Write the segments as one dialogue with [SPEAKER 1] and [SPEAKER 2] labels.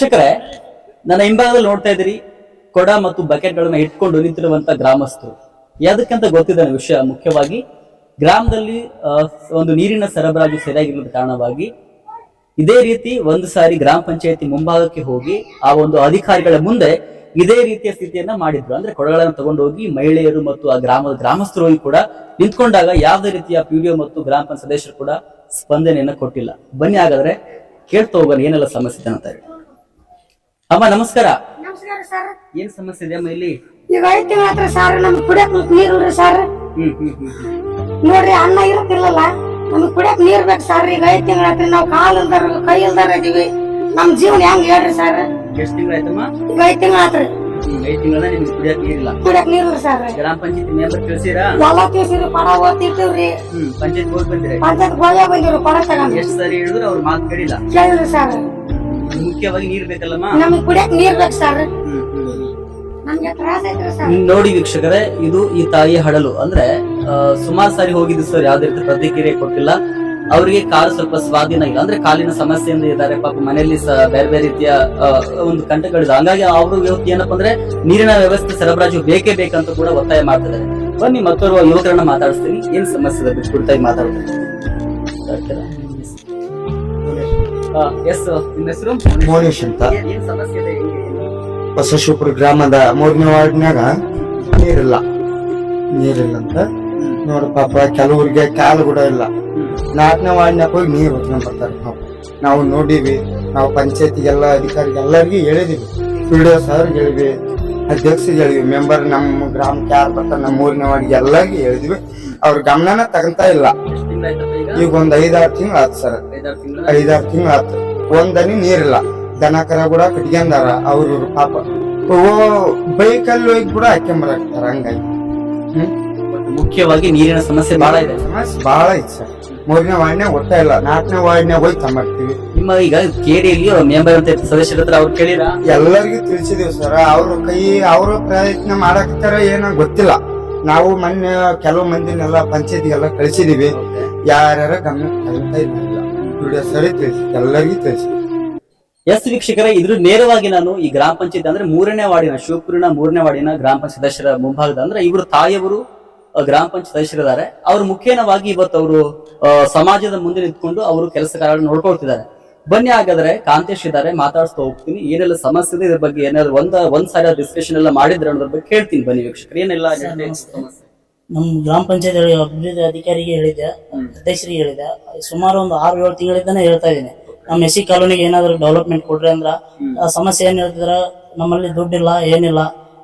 [SPEAKER 1] ವೀಕ್ಷಕರೇ, ನನ್ನ ಹಿಂಭಾಗದಲ್ಲಿ ನೋಡ್ತಾ ಇದ್ದೀರಿ, ಕೊಡ ಮತ್ತು ಬಕೆಟ್ ಗಳನ್ನ ಇಟ್ಕೊಂಡು ನಿಂತಿರುವಂತ ಗ್ರಾಮಸ್ಥರು. ಯಾದಕ್ಕಂತ ಗೊತ್ತಿದೆ ವಿಷಯ ಮುಖ್ಯವಾಗಿ, ಗ್ರಾಮದಲ್ಲಿ ಒಂದು ನೀರಿನ ಸರಬರಾಜು ಸರಿಯಾಗಿರುವ ಕಾರಣವಾಗಿ, ಇದೇ ರೀತಿ ಒಂದು ಸಾರಿ ಗ್ರಾಮ ಪಂಚಾಯತಿ ಮುಂಭಾಗಕ್ಕೆ ಹೋಗಿ, ಆ ಒಂದು ಅಧಿಕಾರಿಗಳ ಮುಂದೆ ಇದೇ ರೀತಿಯ ಸ್ಥಿತಿಯನ್ನ ಮಾಡಿದ್ರು. ಅಂದ್ರೆ ಕೊಡಗಳನ್ನು ತಗೊಂಡು ಹೋಗಿ ಮಹಿಳೆಯರು ಮತ್ತು ಆ ಗ್ರಾಮದ ಗ್ರಾಮಸ್ಥರು ಕೂಡ ನಿಂತ್ಕೊಂಡಾಗ ಯಾವುದೇ ರೀತಿಯ ಪಿಡಿಒ ಮತ್ತು ಗ್ರಾಮ ಪಂಚಾಯತ್ ಸದಸ್ಯರು ಕೂಡ ಸ್ಪಂದನೆಯನ್ನ ಕೊಟ್ಟಿಲ್ಲ. ಬನ್ನಿ ಹಾಗಾದ್ರೆ ಕೇಳ್ತಾ ಹೋಗೋಣ ಏನೆಲ್ಲ ಸಮಸ್ಯೆ ಅಂತ ಹೇಳಿ. ಅಮ್ಮ ನಮಸ್ಕಾರ.
[SPEAKER 2] ನಮಸ್ಕಾರ ಸರ್.
[SPEAKER 1] ಏನ್ ಸಮಸ್ಯೆ ಇದೆ ಅಮ್ಮ ಇಲ್ಲಿ?
[SPEAKER 2] ಈಗ ಐತಿ ತಿಂಗಳ ಹತ್ರ ಸರ್ ನಮ್ಗೆ ಕುಡಿಯಕ್ ನೀರ್ ಸರ್.
[SPEAKER 1] ಹ್ಮ್ ಹ್ಮ್ ಹ್ಮ್ ಹ್ಮ್.
[SPEAKER 2] ನೋಡ್ರಿ ಅನ್ನ ಇರತ್ತಿರ್ಲಿಲ್ಲ ನಮ್ಗೆ ಕುಡಿಯಕ್ ನೀರ್ ಬೇಕು ಸರ್. ಈಗ ಐದ್ ತಿಂಗಳ ಹತ್ರ ನಾವು ಕಾಲ್ ಇಲ್ದಾರ ಕೈ ಇಲ್ದಾರ ಇದೀವಿ. ನಮ್ ಜೀವನ ಹೆಂಗ್ ಹೇಳ್ರಿ ಸರ್?
[SPEAKER 1] ಎಷ್ಟ್ ತಿಂಗಳಾಯ್ತಮ್ಮ
[SPEAKER 2] ಈಗ ಐದು ತಿಂಗಳ ಹತ್ರ
[SPEAKER 1] ಹ್ಮ್ ಐದ್ ತಿಂಗಳ ನಿಮ್ಗೆ ಕುಡಿಯಕ್ ನೀರಿಲ್ಲ
[SPEAKER 2] ಕುಡಿಯಕ್ ನೀರ್ ಸರ್.
[SPEAKER 1] ಗ್ರಾಮ ಪಂಚಾಯತಿ ಮೆಂಬರ್ ಕಳ್ಸಿರಾ?
[SPEAKER 2] ಎಲ್ಲಾ ತಿಳಿಸಿರಿ ಪಡ ಓದ್ತಿರ್ತೀವ್ರಿ
[SPEAKER 1] ಹ್ಮ್ ಪಂಚಾಯತ್ ಹೋಗಿ ಬಂದ್ರೆ
[SPEAKER 2] ಪಂಚಾಯತ್ ಹೋಗಿ ಬಂದಿರು ಪಡ ತಗೊಂಡ್.
[SPEAKER 1] ಎಷ್ಟ್ ಸಾರಿ ಹೇಳಿದ್ರು ಅವ್ರ ಮಾತು ಕೇಳಿಲ್ಲ.
[SPEAKER 2] ಸರ್.
[SPEAKER 1] ಮುಖ್ಯವಾಗಿ ನೀರ್ ಬೇಕಲ್ಲಮ್ಮ
[SPEAKER 2] ನಮಗ್ ಕುಡಿಯಕ್ ನೀರ್ ಬೇಕು ಸರ್
[SPEAKER 1] ಹ್ಮ್ ಹ್ಮ್. ಹ್ಮ್.
[SPEAKER 2] ನಮ್ಗೆ ತ್ರಾಸ ಐತ್ರಿ ಸರ್
[SPEAKER 1] ನೋಡಿ ವೀಕ್ಷಕರೇ ಇದು ಈ ತಾಯಿಯ ಹಡಲು. ಅಂದ್ರೆ ಸುಮಾರು ಸಾರಿ ಹೋಗಿದ್ದು ಸರ್ ಯಾವ್ದೇ ರೀತಿ ಪ್ರತಿಕ್ರಿಯೆ ಕೊಟ್ಟಿಲ್ಲ. ಅವರಿಗೆ ಕಾಲು ಸ್ವಲ್ಪ ಸ್ವಾಧೀನ ಇಲ್ಲ. ಅಂದ್ರೆ ಕಾಲಿನ ಸಮಸ್ಯೆಯಿಂದ ಇದ್ದಾರೆ. ಪಾಪ ಮನೆಯಲ್ಲಿ ಬೇರೆ ಬೇರೆ ರೀತಿಯ ಒಂದು ಕಂಟಗಳಿದೆ ಹಂಗಾಗಿ ಅವರು ಇವತ್ತು ಏನಪ್ಪ ಅಂದ್ರೆ ನೀರಿನ ವ್ಯವಸ್ಥೆ ಸರಬರಾಜು ಬೇಕೇ ಬೇಕಂತ ಕೂಡ ಒತ್ತಾಯ ಮಾಡ್ತಿದ್ದಾರೆ. ಬನ್ನಿ ಮತ್ತೋರ್ವ ಯುವಕರನ್ನ ಮಾತಾಡಿಸ್ತೀನಿ. ಏನ್ ಸಮಸ್ಯೆ ಇದೆ ಕೊಡ್ತಾ ಮಾತಾಡ್ತೀನಿ. ಎಸ್ ನಿಮ್ಮ ಹೆಸರು?
[SPEAKER 3] ಮೋನೇಶ್ ಅಂತ.
[SPEAKER 1] ಏನ್- ಏನ್ ಸಮಸ್ಯೆ ಇದೆ?
[SPEAKER 3] ಬಸವಶಿವಪುರ ಗ್ರಾಮದ ಮೂರನೇ ವಾರ್ಡ್ನ್ಯಾಗ ನೀರಿಲ್ಲ. ನೀರಿಲ್ಲ ಅಂತ. ನೋಡ ಪಾಪ ಕೆಲವ್ರಿಗೆ ಕಾಲು ಕೂಡ ಇಲ್ಲ. ನಾಲ್ಕನೇ ವಾರ್ಡ್ನ್ಯಾಗ ಹೋಗಿ ನೀರು ಹೊತ್ಕೊಂಡ್ ಬರ್ತಾರೆ ಪಾಪ. ನಾವು ನೋಡಿವಿ ನಾವು ಪಂಚಾಯತಿಗೆಲ್ಲ ಅಧಿಕಾರಿಗೆಲ್ಲರಿಗೂ ಹೇಳಿದೀವಿ. ವಿಡಿಯೋ ಸರ್ ಹೇಳಿವಿ ಅಧ್ಯಕ್ಷರಿಗೆ ಹೇಳಿದ್ವಿ ಮೆಂಬರ್ ನಮ್ಮ ಗ್ರಾಮ ಯಾರು ಬರ್ತಾರೆ ನಮ್ಮ ಊರಿನವರಿಗೆ ಎಲ್ಲಾಗಿ ಹೇಳಿದ್ವಿ. ಅವ್ರ ಗಮನನ ತಗೊಂತಾ ಇಲ್ಲ.
[SPEAKER 1] ಈಗ?
[SPEAKER 3] ಒಂದ್ ಐದಾರು ತಿಂಗಳು ಆತ್ ಸರ್.
[SPEAKER 1] ಐದಾರು ತಿಂಗಳ?
[SPEAKER 3] ಐದಾರು ತಿಂಗಳು ಆತು. ಒಂದನಿ ನೀರಿಲ್ಲ. ದನ ಕರ ಕೂಡ ಕಟ್ಕೊಂಡಾರ ಅವ್ರ ಪಾಪ. ಓ ಬೈಕಲ್ಲಿ ಹೋಗಿ ಕೂಡ ಹಾಕ್ಕೊಂಬರಾಕ್ತಾರ ಹಂಗಾಗಿ. ಹ್ಮ್?
[SPEAKER 1] ಮುಖ್ಯವಾಗಿ ನೀರಿನ ಸಮಸ್ಯೆ ಬಹಳ ಇದೆ.
[SPEAKER 3] ಸಮಸ್ಯೆ ಬಹಳ ಐತೆ ಸರ್. ಮೂರನೇ ವಾರ್ಡ್ನೇ ಓದ್ತಾ ಇಲ್ಲ. ನಾಲ್ಕನೇ ವಾರ್ಡ್ನೇ ಹೋಗಿ ತಗೊಂಬರ್ತೀವಿ
[SPEAKER 1] ನಿಮ್ಮ ಈಗ ಕೇರಿಯಲ್ಲಿ ಮೆಂಬರ್ ಅಂತ ಸದಸ್ಯರ ಹತ್ರ ಅವ್ರು ಕೇಳಿರಾ?
[SPEAKER 3] ಎಲ್ಲರಿಗೂ ತಿಳಿಸಿದೀವಿ ಸರ್. ಅವ್ರ ಕೈ ಅವರು ಪ್ರಯತ್ನ ಮಾಡಾಕತ್ತಾರ ಏನೋ ಗೊತ್ತಿಲ್ಲ. ನಾವು ಮೊನ್ನೆ ಕೆಲವು ಮಂದಿನೆಲ್ಲ ಪಂಚಾಯತ್ಗೆಲ್ಲ ಕಳಿಸಿದೀವಿ. ಯಾರ್ಯಾರ ಗಮನ ತಗೊಂತ ಇಲ್ಲ ವಿಡಿಯೋ ಸರಿ ತಿಳಿಸಿ ಎಲ್ಲರಿಗೂ ತಿಳಿಸಿ
[SPEAKER 1] ಎಸ್ ವೀಕ್ಷಕರ ಇದ್ರ ನೇರವಾಗಿ ನಾನು ಈ ಗ್ರಾಮ ಪಂಚಾಯತ್ ಅಂದ್ರೆ ಮೂರನೇ ವಾರ್ಡಿನ ಶಿವಪುರಿನ ಮೂರನೇ ವಾರ್ಡಿನ ಗ್ರಾಮ ಪಂಚಾಯತ್ ಸದಸ್ಯರ ಮುಂಭಾಗದ ಅಂದ್ರೆ ಇವರು ತಾಯಿಯವರು ಗ್ರಾಮ ಪಂಚಾಯತ್ ಸದಸ್ಯರಿದ್ದಾರೆ ಅವ್ರು ಮುಖೇನವಾಗಿ ಇವತ್ತು ಅವರು ಸಮಾಜದ ಮುಂದೆ ನಿಂತ್ಕೊಂಡು ಅವರು ಕೆಲಸ ಕಾರ್ಯ ನೋಡ್ಕೊಳ್ತಿದ್ದಾರೆ. ಬನ್ನಿ ಹಾಗಾದ್ರೆ ಕಾಂತೇಶ್ ಇದ್ದಾರೆ ಮಾತಾಡ್ಸ್ತಾ ಹೋಗ್ತೀನಿ. ಏನೆಲ್ಲ ಸಮಸ್ಯೆ ಇದೆ ಇದ್ರ ಬಗ್ಗೆ ಏನಾದ್ರು ಒಂದ್ ಒಂದ್ ಸಾರಿ ಡಿಸ್ಕಷನ್ ಎಲ್ಲ ಮಾಡಿದ್ರೆ ಅನ್ನೋದ್ರ ಬಗ್ಗೆ ಕೇಳ್ತೀನಿ ಬನ್ನಿ ವೀಕ್ಷಕರು. ಏನೆಲ್ಲ ನಮ್
[SPEAKER 4] ನಮ್ಮ ಗ್ರಾಮ ಪಂಚಾಯತ್ ಅಭಿವೃದ್ಧಿ ಅಧಿಕಾರಿಗೆ ಹೇಳಿದ್ದೆ ಅಧ್ಯಕ್ಷರಿಗೆ ಹೇಳಿದೆ ಸುಮಾರು ಒಂದು ಆರು ಏಳು ತಿಂಗಳಿಂದಾನೆ ಹೇಳ್ತಾ ಇದ್ದೀನಿ. ನಮ್ಮ ಎಸ್ ಸಿ ಕಾಲೋನಿಗೆ ಏನಾದ್ರು ಡೆವಲಪ್ಮೆಂಟ್ ಕೊಡ್ರಿ ಅಂದ್ರ ಆ ಸಮಸ್ಯೆ ಏನ್ ಹೇಳ್ತಿದ್ರ? ನಮ್ಮಲ್ಲಿ ದುಡ್ಡಿಲ್ಲ ಏನಿಲ್ಲ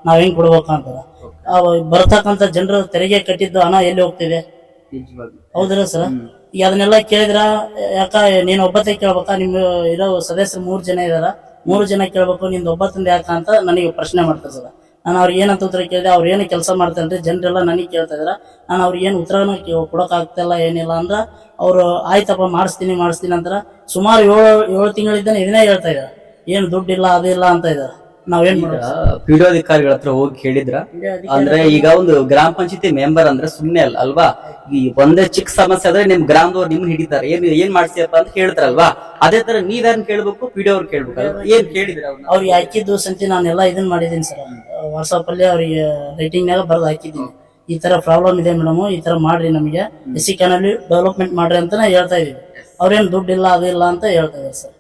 [SPEAKER 4] ನಾವ್ ಹೆಂಗ್ ಕೊಡ್ಬೇಕು ಅಂತಾರ? ಆ ಬರ್ತಕ್ಕಂತ ಜನರು ತೆರಿಗೆ ಕಟ್ಟಿದ್ದು ಹಣ ಎಲ್ಲಿ ಹೋಗ್ತಿದೆ ಹೌದಿಲ್ಲ ಸರ್? ಈಗ ಅದನ್ನೆಲ್ಲ ಕೇಳಿದ್ರ ಯಾಕ ನೀನ್ ಒಬ್ಬತ್ತೆ ಕೇಳ್ಬೇಕಾ? ನಿಮ್ ಇರೋ ಸದಸ್ಯರು ಮೂರ್ ಜನ ಇದಾರ. ಮೂರು ಜನ ಕೇಳ್ಬೇಕು ನಿಂದ ಒಬ್ಬತ್ತಂದ ಯಾಕ ಅಂತ ನನಗೆ ಪ್ರಶ್ನೆ ಮಾಡ್ತಾರೆ ಸರ್. ನಾನು ಅವ್ರಿಗೆ ಏನಂತ ಉತ್ತರ ಕೇಳಿದೆ ಅವ್ರು ಏನು ಕೆಲಸ ಮಾಡ್ತಾರೆ ಜನರೆಲ್ಲ ನನಗೆ ಕೇಳ್ತಾ ಇದಾರ. ನಾನು ಅವ್ರಿಗೆ ಏನು ಉತ್ತರನ ಕೊಡಕ್ ಆಗ್ತಿಲ್ಲ ಏನಿಲ್ಲ ಅಂದ್ರ ಅವ್ರು ಆಯ್ತಪ್ಪ ಮಾಡಿಸ್ತೀನಿ ಮಾಡಿಸ್ತೀನಿ ಅಂತಾರ ಸುಮಾರು ಏಳು ಏಳು ತಿಂಗಳಿದ್ದಾನೆ ಇದನ್ನೇ ಹೇಳ್ತಾ ಇದ್ದಾರೆ ಏನು ದುಡ್ಡಿಲ್ಲ ಅದಿಲ್ಲ ಅಂತ ಇದಾರೆ. ನಾವೇನ್ ಮಾಡೋದು?
[SPEAKER 1] ಪಿಡಿಒ ಅಧಿಕಾರಿಗಳ ಹತ್ರ ಹೋಗಿ ಕೇಳಿದ್ರ? ಅಂದ್ರೆ ಈಗ ಒಂದು ಗ್ರಾಮ ಪಂಚಾಯತಿ ಮೆಂಬರ್ ಅಂದ್ರೆ ಸುಮ್ನೆ ಅಲ್ಲ ಅಲ್ವಾ? ಈ ಒಂದೇ ಚಿಕ್ಕ ಸಮಸ್ಯೆ ಆದ್ರೆ ನಿಮ್ ಗ್ರಾಮದವ್ರು ನಿಮ್ ಹಿಡಿತಾರೆ. ಏನ್ ಏನ್ ಮಾಡ್ಸಿಯಪ್ಪ ಅಂತ ಕೇಳ್ತಾರಲ್ವಾ? ಅದೇ ತರ ನೀವ್ಯಾರನ್ ಕೇಳ್ಬೇಕು ಪಿಡಿಒ ಅವ್ರು ಕೇಳ್ಬೇಕು ಏನ್ ಕೇಳಿದ್ರ
[SPEAKER 4] ಅವ್ರಿಗೆ ಹಾಕಿದ್ದು ಸಂತಿ ನಾನೆಲ್ಲ ಇದನ್ ಮಾಡಿದೀನಿ ಸರ್. ವಾಟ್ಸಪ್ ಅಲ್ಲಿ ಅವ್ರಿಗೆ ರೈಟಿಂಗ್ ನಾಗ ಬರ್ದು ಹಾಕಿದ್ದೀನಿ. ಈ ತರ ಪ್ರಾಬ್ಲಮ್ ಇದೆ ಮೇಡಮ್ ಈ ತರ ಮಾಡ್ರಿ ನಮಗೆ. ಎಸ್ ಸಿ ಕ್ಯಾನಲ್ಲಿ ಡೆವಲಪ್ಮೆಂಟ್ ಮಾಡ್ರಿ ಅಂತಾನೆ ಹೇಳ್ತಾ ಇದೀವಿ. ಅವ್ರೇನ್ ದುಡ್ಡಿಲ್ಲ ಅದಿಲ್ಲ ಅಂತ ಹೇಳ್ತಾ ಇದಾರೆ ಸರ್.